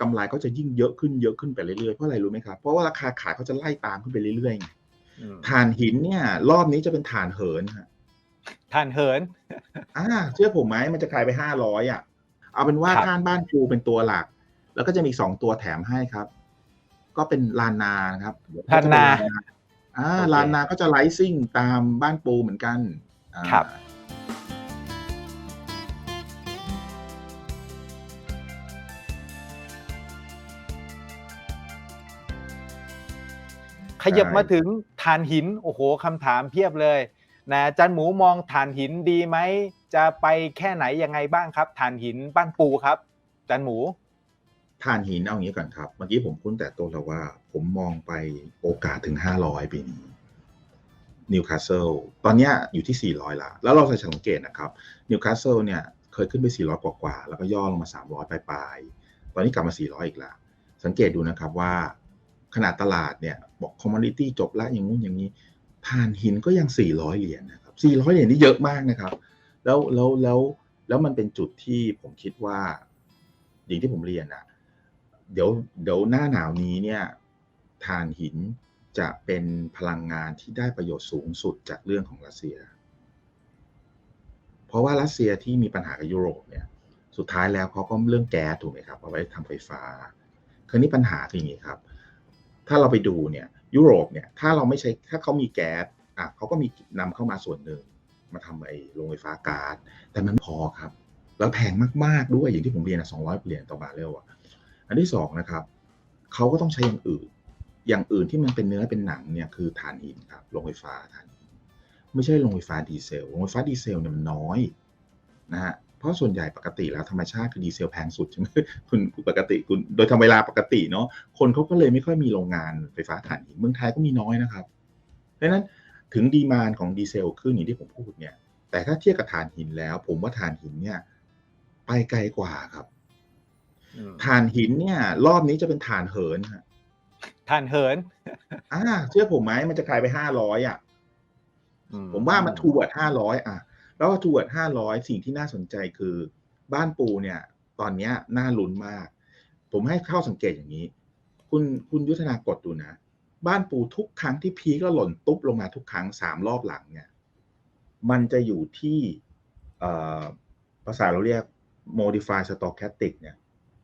กำไรก็จะยิ่งเยอะขึ้นเยอะขึ้นไปเรื่อยๆเพราะอะไรรู้ไหมครับเพราะว่าราคาขายเขาจะไล่ตามขึ้นไปเรื่อยๆไงอืมถ่านหินเนี่ย รอบนี้จะเป็นถ่านเหินฮะทานเหินอ่าเชื่อผมไหมมันจะกลายไปห้าร้อยอะ เอาเป็นว่าครับท่านบ้านปูเป็นตัวหลัก แล้วก็จะมีสองตัวแถมให้ครับ ก็เป็นลานนานะครับลานนาอ่าโอเคลานนาก็จะไลซิ่งตามบ้านปูเหมือนกันอ่าครับ ขยับมาถึงฐานหินโอ้โหคำถามเพียบเลยนะจันหมูมองฐานหินดีไหมจะไปแค่ไหนยังไงบ้างครับฐานหินบ้านปูครับจันหมูถ่านหินเอาอย่างนี้ก่อนครับเมื่อกี้ผมพูดแต่ต้นแล้วว่า ผมมองไปโอกาสถึงห้าร้อยปีนี้นิวคาสเซิลตอนนี้อยู่ที่ 400 ละ แล้วเราจะสังเกตนะครับนิวคาสเซิลเนี่ยเคยขึ้นไป 400 กว่ากว่า แล้วก็ย่อลงมา 300 ปลายๆตอนนี้กลับมา 400 อีกแล้วสังเกตดูนะครับว่า นาดตลาดเนี่ยบอกคอมมอนดิตี้จบแล้วอย่างงู้นอย่างนี้ถ่านหินก็ยัง 400 เหรียญนะครับ 400 เหรียญนี่เยอะมากนะครับ แล้วแล้วแล้วแล้วมันเป็นจุดที่ผมคิดว่าอย่างที่ผมเรียนอะเดี๋ยวเดี๋ยวหน้าหนาวนี้เนี่ยถ่านหินจะเป็นพลังงานที่ได้ประโยชน์สูงสุดจากเรื่องของรัสเซีย เพราะว่ารัสเซียที่มีปัญหากับยุโรปเนี่ย สุดท้ายแล้วเขาก็เรื่องแก๊สถูกไหมครับเอาไว้ทำไฟฟ้า คราวนี้ปัญหาคืออย่างนี้ครับ ถ้าเราไปดูเนี่ยยุโรปเนี่ยถ้าเราไม่ใช้ถ้าเขามีแก๊สอะเขาก็มีนำเข้ามาส่วนหนึ่งมาทำไอ้โรงไฟฟ้าก๊าซแต่มันพอครับ แล้วแพงมากๆด้วยอย่างที่ผมเรียนนะสองร้อยเหรียญต่อบาร์เรลอะอันที่สองนะครับเขาก็ต้องใช้อย่างอื่น อย่างอื่นที่มันเป็นเนื้อเป็นหนังเนี่ยคือถ่านหินครับโรงไฟฟ้าถ่านหินไม่ใช่โรงไฟฟ้าดีเซลโรงไฟฟ้าดีเซลเนี่ยมันน้อยนะฮะ เพราะส่วนใหญ่ปกติแล้วธรรมชาติคือดีเซลแพงสุดใช่ไหมคุณคุณปกติคุณโดยธรรมเวลาปกติเนาะคนเขาก็เลยไม่ค่อยมีโรงงานไฟฟ้าถ่านหินเมืองไทยก็มีน้อยนะครับดังนั้นถึงดีมานของดีเซลขึ้นอย่างที่ผมพูดเนี่ย แต่ถ้าเทียบกับถ่านหินแล้ว ผมว่าถ่านหินเนี่ย ไปไกลกว่าครับอืมถ่านหินเนี่ย รอบนี้จะเป็นถ่านเหินฮะทานเหินอ่าเชื่อผมไหมมันจะกลายไปห้าร้อยอะอืผมว่ามันทูเวิร์ดห้าร้อยอะ แล้วทูเวิร์ดห้าร้อยสิ่งที่น่าสนใจคือบ้านปูเนี่ย ตอนเนี้ยน่าลุ้นมาก ผมให้เข้าสังเกตอย่างนี้ คุณคุณยุทธนากดดูนะ บ้านปูทุกครั้งที่พีคก็หล่นตุ๊บลงมาทุกครั้งสามรอบหลังเนี่ย มันจะอยู่ที่เอ่อภาษาเราเรียก modify stochastic เนี่ย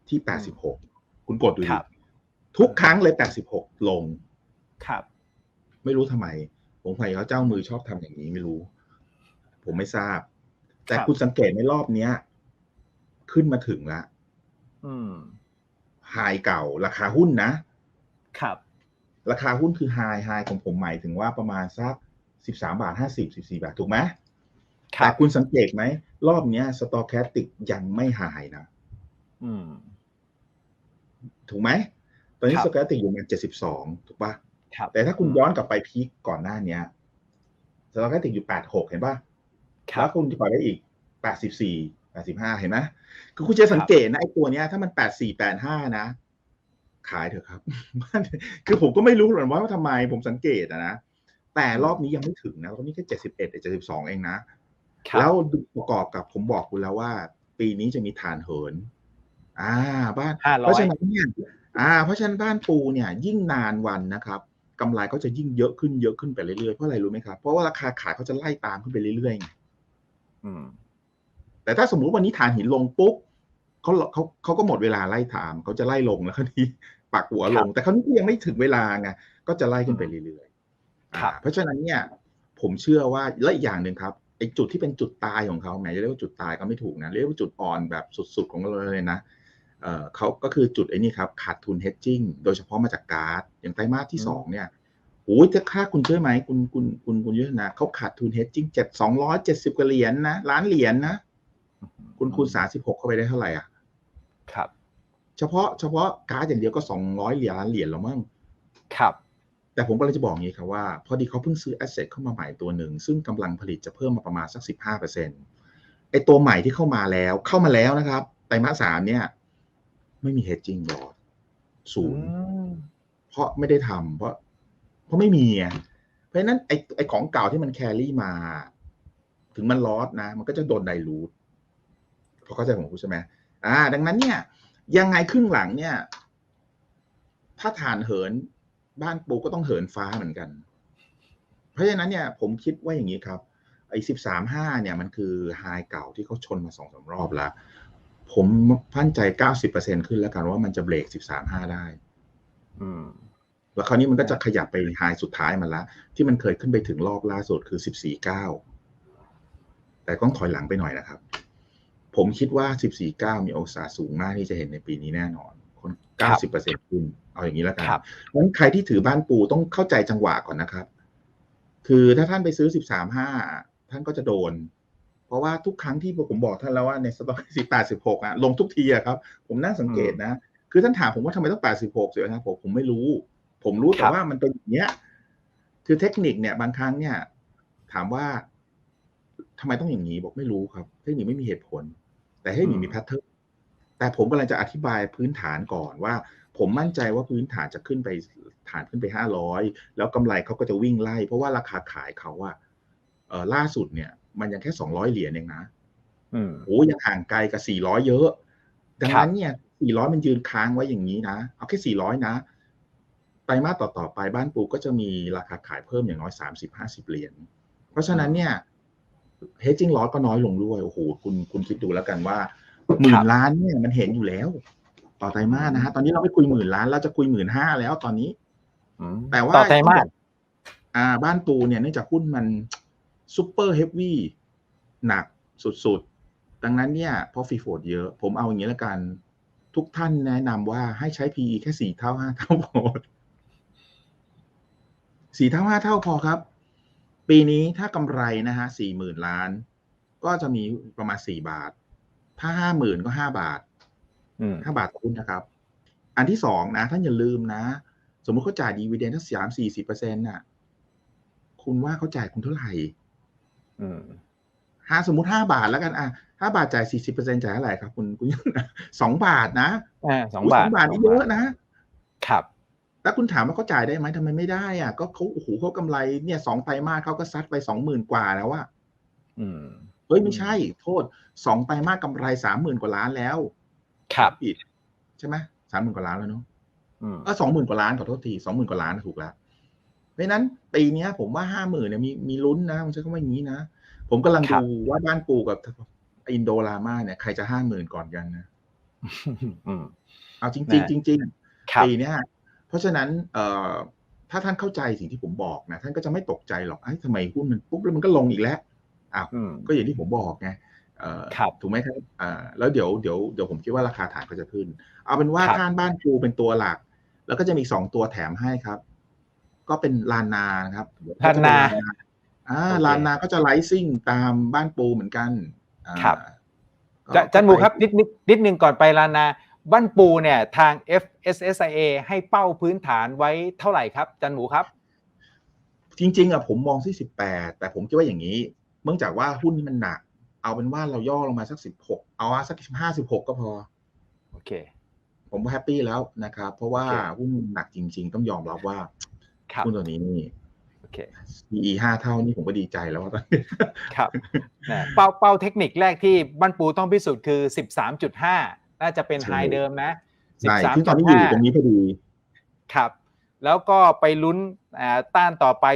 ที่แปดสิบหกคุณกดดูคดิรับทุกครั้งเลยแปดสิบหกลง ครับ ไม่รู้ทำไม ผมพยายามเจ้ามือชอบทำอย่างนี้ไม่รู้ ผมไม่ทราบ แต่ครับคุณสังเกตในรอบเนี้ย ขึ้นมาถึงละอืมไฮเก่า ราคาหุ้นนะ ครับ ราคาหุ้นคือไฮไฮของผมหมายถึงว่าประมาณสักสิบสามบาทห้าสิบสิบสี่บาท ถูกไหมคแต่รับคุณสังเกตไหม รอบเนี้ยสตอแคสติกยังไม่ไฮนะอืมถูกไหม ตอนนี้ครับสตอแคสติกอยู่ประมาณเจ็ดสิบสองถูกปะครับแต่ถ้าคุณย้อนกลับไปพีคก่อนหน้าเนี้ยสตอแคสติกอยู่แปดหกเห็นปะครั แล้บวคุณจะปล่อยได้อีก 84 85 เห็นไหมคือคุณจะสังเกตนะไอ้ตัวเนี้ยถ้ามัน 84 85 นะ ขายเถอะครับ คือผมก็ไม่รู้หรอกว่าทำไมผมสังเกตอะนะ แต่รอบนี้ยังไม่ถึงนะรอบนี้แค่ 71เอ็ด72 เองนะครับแล้วประกอบกับผมบอกคุณแล้วว่า ปีนี้จะมีฐานเหิน อ่า บ้านห้าเพร้อยราะฉะนั้นเนี่ยอ่า เพราะฉะนั้นบ้านปูเนี่ย ยิ่งนานวันนะครับกำไรก็จะยิ่งเยอะขึ้นเยอะขึ้นไปเรื่อยๆ เพราะอะไรรู้ไหมครับ เพราะว่าราคาขายเขาจะไล่ตามขึ้นไปเรื่อยๆไง อืม แต่ถ้าสมมุติวันนี้ฐานหินลงปุ๊บเขาเขาเขาก็หมดเวลาไล่ตามเขาจะไล่ลงแล้วคราวนี้ปักหัวลง แต่คราวนี้ก็ยังไม่ถึงเวลาไงก็จะไล่ขึ้นไปเรื่อยๆครับอ่าเพราะฉะนั้นเนี่ย ผมเชื่อว่าและอีกอย่างหนึ่งครับไอ้จุดที่เป็นจุดตายของเขาแหมจะเรียกว่าจุดตายก็ไม่ถูกนะเรียกว่าจุดอ่อนแบบสุดๆของเราเลยนะเออเขาก็คือจุดไอ้นี่ครับขาดทุน hedging โดยเฉพาะมาจากก๊าซอย่างไตรมาสที่สองเนี่ย โอ้ยถ้าค่าคุณเชื่อไหมคุณคุณคุณคุณยุทธนาเขาขาดทุน hedging เจ็ดสองร้อยเจ็ดสิบกว่าเหรียญนะล้านเหรียญนะ คุณคูณสามสิบหกเข้าไปได้เท่าไหร่อะ ครับ เฉพาะเฉพาะก๊าซอย่างเดียวก็สองร้อยเหรียญล้านเหรียญแล้วมั้งครับ แต่ผมก็เลยจะบอกอย่างนี้ครับว่า พอดีเขาเพิ่งซื้อแอสเซทเข้ามาใหม่ตัวหนึ่ง ซึ่งกำลังผลิตจะเพิ่มมาประมาณสักสิบห้าเปอร์เซ็นไอตัวใหม่ที่เข้ามาแล้วเข้ามาแล้วนะครับไตรมาสสามเนี่ย ไม่มี hedging ยอดศูนย์อืมเพราะไม่ได้ทำเพราะเพ ราะไม่มีไงเพราะฉะนั้นไอไอของเก่าที่มันแครี่มา ถึงมันลอสนะ มันก็จะโดนไดรูทพอเข้าใจผมพูดใช่ไหมอ่า ดังนั้นเนี่ย ยังไงครึ่งหลังเนี่ย ถ้าฐานเหินบ้านปูก็ต้องเหินฟ้าเหมือนกัน เพราะฉะนั้นเนี่ย ผมคิดว่าอย่างนี้ครับไอ้สิบสามห้าเนี่ยมันคือไฮเก่าที่เขาชนมาสองสามรอบแล้ว ผมพันใจเก้าสิบเปอร์เซ็นขึ้นแล้วกันว่ามันจะเบรกสิบสามห้าได้ อืม แล้วคราวนี้มันก็จะขยับไปไฮสุดท้ายมาแล้วที่มันเคยขึ้นไปถึงรอบล่าสุดคือสิบสี่เก้าแต่ต้องถอยหลังไปหน่อยนะครับ ผมคิดว่าสิบสี่เก้ามีโอกาสสูงมากที่จะเห็นในปีนี้แน่นอน คนครัเก้าบสิบเปอร์เซ็นต์ขึ้นเอาอย่างนี้แล้วกันครับงั้นใครที่ถือบ้านปูต้องเข้าใจจังหวะก่อนนะครับ คือถ้าท่านไปซื้อสิบสามห้าท่านก็จะโดน เพราะว่าทุกครั้งที่ผมบอกท่านแล้วว่าในสต็อกสิบแปดสิบหกอะลงทุกทีอะครับ ผมน่าสังเกตนะ คือท่านถามผมว่าทำไมต้องแปดสิบหกสินะผมผมไม่รู้ ผมรู้คแต่รับว่ามันเป็นอย่างเนี้ย คือเทคนิคเนี่ย บางครั้งเนี่ย ถามว่าทำไมต้องอย่างนี้บอกไม่รู้ครับ เทคนิคไม่มีเหตุผล แต่เทคนิคมีแพทเทิร์นแต่ผมกำลังจะอธิบายพื้นฐานก่อนว่า ผมมั่นใจว่าพื้นฐานจะขึ้นไปฐานขึ้นไปห้าร้อยแล้วกำไรเขาก็จะวิ่งไล่ เพราะว่าราคาขายเขาอะเออล่าสุดเนี่ย มันยังแค่สองร้อยเหรียญเองนะอืมโอ้ยังห่างไกลกับ400เยอะ ดังนั้นเนี่ย400มันยืนค้างไว้อย่างนี้นะ เอาแค่400นะ ไตรมาสต่อๆไปบ้านปูก็จะมีราคาขายเพิ่มอย่างน้อย 30-50 เหรียญ เพราะฉะนั้นเนี่ย hedging loss ก็น้อยลงด้วย โอ้โห คุณคุณคิดดูแล้วกันว่าหมื่นล้านเนี่ยมันเห็นอยู่แล้ว ต่อไตรมาสนะฮะ ตอนนี้เราไม่คุยหมื่นล้านเราจะคุยหมื่นห้าแล้วตอนนี้อืมแต่ว่าต่อไตรมาสอ่า บ้านปูเนี่ยเนื่องจากหุ้นมันซูเปอร์เฮฟวี่หนักสุดๆ ดังนั้นเนี่ยพอฟีโฟดเยอะ ผมเอาอย่างนี้แล้วกัน ทุกท่านแนะนำว่าให้ใช้ PE แค่สี่เท่าห้าเท่าพอ สี่เท่าห้าเท่าพอครับ ปีนี้ถ้ากำไรนะฮะสี่หมื่นล้าน ก็จะมีประมาณสี่บาท ถ้าห้าหมื่นก็ห้าบาทอืมห้าบาทต่อหุ้นนะครับ อันที่สองนะท่านอย่าลืมนะ สมมุติเขาจ่ายดีเวเดนถ้าสามสี่สิบเปอร์เซ็นต์น่ะ คุณว่าเขาจ่ายคุณเท่าไหร่อืมห้าสมมติห้าบาทแล้วกันอะห้าบาทจ่ายสี่สิบเปอร์เซ็นต์จ่ายเท่าไหร่ครับ คุณคุณสองบาทนะอ่าสองยบาทสองบาทนี่เยอะนะครับ แล้วคุณถามว่าเขาจ่ายได้ไหมทำไมไม่ได้อะก็เขาโอ้โหเขากำไรเนี่ยสองไตรมาสเขาก็ซัดไปสองหมื่นกว่าแล้วว่าอืมเฮ้ยไม่ใช่ โทษสองไตรมาสกำไรสามหมื่นกว่าล้านแล้ว ครับผิดใช่ไหมสามหมื่นกว่าล้านแล้วเนาะอืมเออสองหมื่นกว่าล้านขอโทษทีสองหมื่นกว่าล้านถูกแล้วเพราะฉะนั้นปีเนี้ยผมว่าห้าหมื่นเนี่ยมีมีลุ้นนะมันใช้คำว่าอย่างนี้นะผมกำลังครับดูว่าบ้านปูกับอินโดรามาเนี่ยใครจะห้าหมื่นก่อนกันนะอืมเอาจริงแน่ๆจริงครับๆปีเนี้ย เพราะฉะนั้นเอ่อถ้าท่านเข้าใจสิ่งที่ผมบอกนะท่านก็จะไม่ตกใจหรอกไอ้ยทำไมหุ้นมันปุ๊บแล้วมันก็ลงอีกแล้วอ้าวอืมก็อย่างที่ผมบอกไงเอ่อครับถูกไหมครับอ่าแล้วเดี๋ยวเดี๋ยวเดี๋ยวผมคิดว่าราคาฐานก็จะขึ้น เอาเป็นว่าครับท่านบ้านปูเป็นตัวหลัก แล้วก็จะมีอีกสองตัวแถมให้ครับ ก็เป็นลานนานะครับลานนาอ่าโอเคลานนาก็จะไลซิ่งตามบ้านปูเหมือนกันอ่าครับก็จะจันหมูครับไปนิดนิดนิดนึงก่อนไปลานา บ้านปูเนี่ยทาง FSSIA ให้เป้าพื้นฐานไว้เท่าไหร่ครับจันหมูครับ จริงๆอะผมมองที่สิบแปดแต่ผมคิดว่าอย่างนี้ เนื่องจากว่าหุ้นนี่มันหนัก เอาเป็นว่าเราย่อลงมาสักสิบหกเอาว่าสักห้าสิบหกก็พอ โอเค ผมก็แฮปปี้แล้วนะครับ เพราะว่าโอเคหุ้นหนักจริง ๆ ต้องยอมรับว่าครับหุ้นตัวนี้นี่โอเค PE ห้าเท่านี่ผมก็ดีใจแล้วว่าตอนนี้ครับนะเป้าเป้าเทคนิคแรกที่บ้านปูต้องพิสูจน์คือ13.5 น่าจะเป็นใช่ไฮเดิมนะใช่ซึ่งตอนนี้อยู่ตรงนี้พอดีครับ แล้วก็ไปลุ้นอ่าต้านต่อไป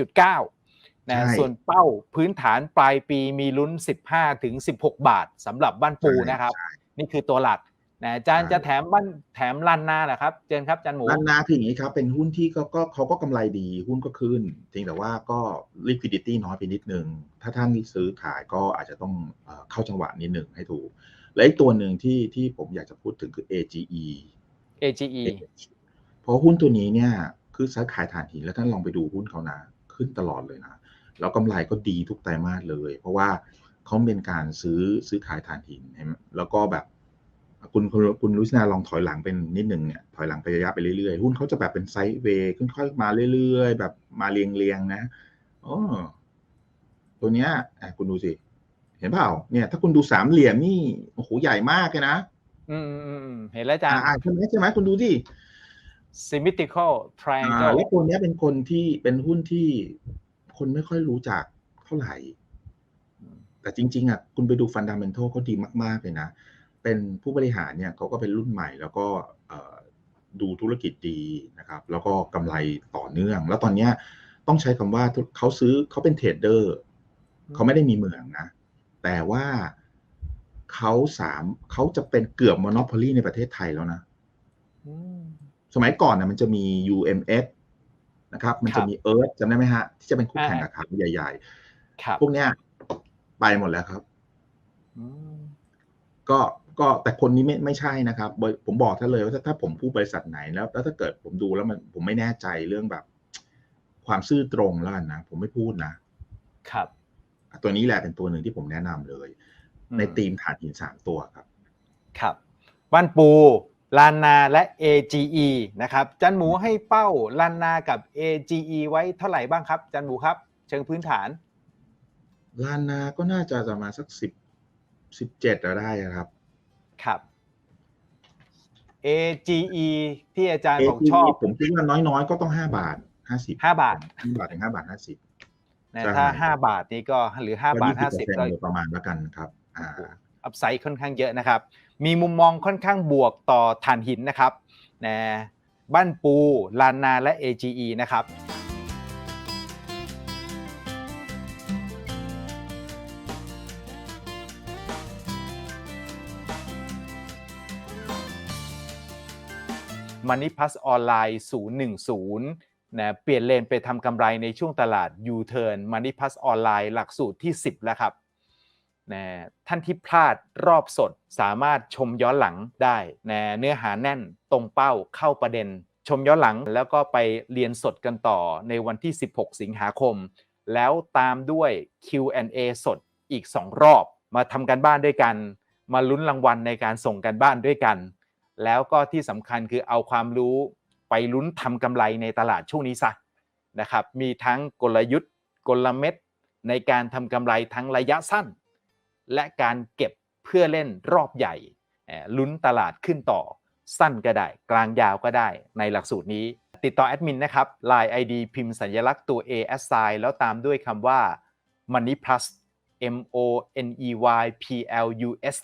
14.9นะใช่ส่วนเป้าพื้นฐานปลายปีมีลุ้น 15ถึง16 บาทสำหรับบ้านปูใช่นะครับใช่นี่คือตัวหลักนะอาจารย์ใช่จะแถมบ้านแถมลันนาเหรอครับ เจนครับอาจารย์หมูร้านนาคืออย่างนี้ครับ เป็นหุ้นที่ก็ก็เขาก็กำไรดีหุ้นก็ขึ้นเพียงแต่ว่าก็ liquidity น้อยไปนิดนึง ถ้าท่านซื้อขายก็อาจจะต้องเอ่อเข้าจังหวะนิดหนึ่งให้ถูก และอีกตัวหนึ่งที่ที่ผมอยากจะพูดถึงคือ AGE AGE เพราะหุ้นตัวนี้เนี่ยคือซื้อขายถ่านหินแล้วท่านลองไปดูหุ้นเขานะ ขึ้นตลอดเลยนะ แล้วกำไรก็ดีทุกไตรมาสเลย เพราะว่าเขาเป็นการซื้อซื้อขายถ่านหินเห็นไหมแล้วก็แบบคุณคุณคุณลุชนาลองถอยหลังเป็นนิดหนึ่งเนี่ยถอยหลังไประยะไปเรื่อยๆ หุ้นเขาจะแบบเป็นไซด์เวย์ค่อยๆมาเรื่อยๆ แบบมาเรียงๆนะอ๋อตัวเนี้ยอะคุณดูสิ เห็นเปล่าเนี่ย ถ้าคุณดูสามเหลี่ยมนี่โอ้โหใหญ่มากเลยนะอืมอืมอืมเห็นแล้วอาจารย์อ่าใช่ไหมใช่ไหมคุณดูสิ symmetrical อ่า triangle แล้วตัวเนี้ยเป็นคนที่เป็นหุ้นที่คนไม่ค่อยรู้จักเท่าไหร่ แต่จริง ๆอะคุณไปดูฟันดัมเ n นทัลเขาดีมาก ๆ เลยนะ เป็นผู้บริหารเนี่ยเขาก็เป็นรุ่นใหม่ แล้วก็เอ่อดูธุรกิจดีนะครับ แล้วก็กำไรต่อเนื่อง แล้วตอนเนี้ยต้องใช้คำว่าทุกเขาซื้อเขาเป็นเทรดเดอร์เขาไม่ได้มีเหมืองนะ แต่ว่าเขาสามเขาจะเป็นเกือบมอน o p o l y ในประเทศไทยแล้วนะอืมสมัยก่อนนะมันจะมี UMS นะครับ มันครัจะบมี Earth จำได้ไหมฮะ ที่จะเป็นคู่แข่งอ่ากับเขาใหญ่ครับๆพวกเนี้ยไปหมดแล้วครับอืมก็ก็แต่คนนี้ไม่ไม่ใช่นะครับบริผมบอกท่านเลยว่าถ้าถ้าผมพูดบริษัทไหนแล้วแล้วถ้าเกิดผมดูแล้วมันผมไม่แน่ใจเรื่องแบบ ความซื่อตรงแล้วกันนะ ผมไม่พูดนะครับ ตัวนี้แหละเป็นตัวหนึ่งที่ผมแนะนำเลยอืมในทีมฐานหินสามตัวครับ ครับบ้านปูลานนาและ AGE นะครับจันหมูให้เป้าลานนากับ AGE ไว้เท่าไหร่บ้างครับ จันหมูครับ เชิงพื้นฐานลานนาก็น่าจะประมาณสักสิบสิบเจ็ดได้ครับ ครับ AGE ที่อาจารย์บอก ATE ชอบ ผมคิดว่าน้อยๆ ก็ต้องห้าบาทห้าสิบห้าบาทห้าบาทถึงห้าบาทห้าสิบ นะใช่ถ้า5บาทนี้ก็หรือ5บาท50ก็โดยประมาณแล้วกันครับอ่าอัพไซด์ค่อนข้างเยอะนะครับ มีมุมมองค่อนข้างบวกต่อถ่านหินนะครับนะบ้านปูลานนาและ AGE นะครับ Money Plus ออนไลน์ 010 นะเปลี่ยนเลนไปทำกำไรในช่วงตลาด U-turn Money Plus ออนไลน์หลักสูตรที่ 10 แล้วครับนะท่านที่พลาดรอบสดสามารถชมย้อนหลังได้นะเนื้อหาแน่นตรงเป้าเข้าประเด็น ชมย้อนหลังแล้วก็ไปเรียนสดกันต่อในวันที่ 16 สิงหาคม แล้วตามด้วย Q&A สดอีก 2 รอบ มาทำกันบ้านด้วยกัน มาลุ้นรางวัลในการส่งกันบ้านด้วยกัน แล้วก็ที่สำคัญคือเอาความรู้ ไปลุ้นทำกำไรในตลาดช่วงนี้ซะนะครับมีทั้งกลยุทธ์กลเม็ดในการทำกำไรทั้งระยะสั้น และการเก็บเพื่อเล่นรอบใหญ่ลุ้นตลาดขึ้นต่อสั้นก็ได้ กลางยาวก็ได้ในหลักสูตรนี้ ติดต่อแอดมินนะครับ Line ID พิมพ์สัญลักษณ์ตัว A S sign แล้วตามด้วยคำว่า Money Plus M O N E Y P L U S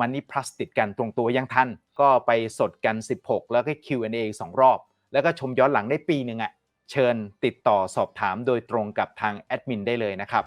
Money Plus ติดกันตรงตัวยังทัน ก็ไปสดกัน 16 แล้วก็ Q&A อีกสองรอบ แล้วก็ชมย้อนหลังได้ปีหนึ่งอะ่ะเชิญติดต่อสอบถามโดยตรงกับทางแอดมินได้เลยนะครับ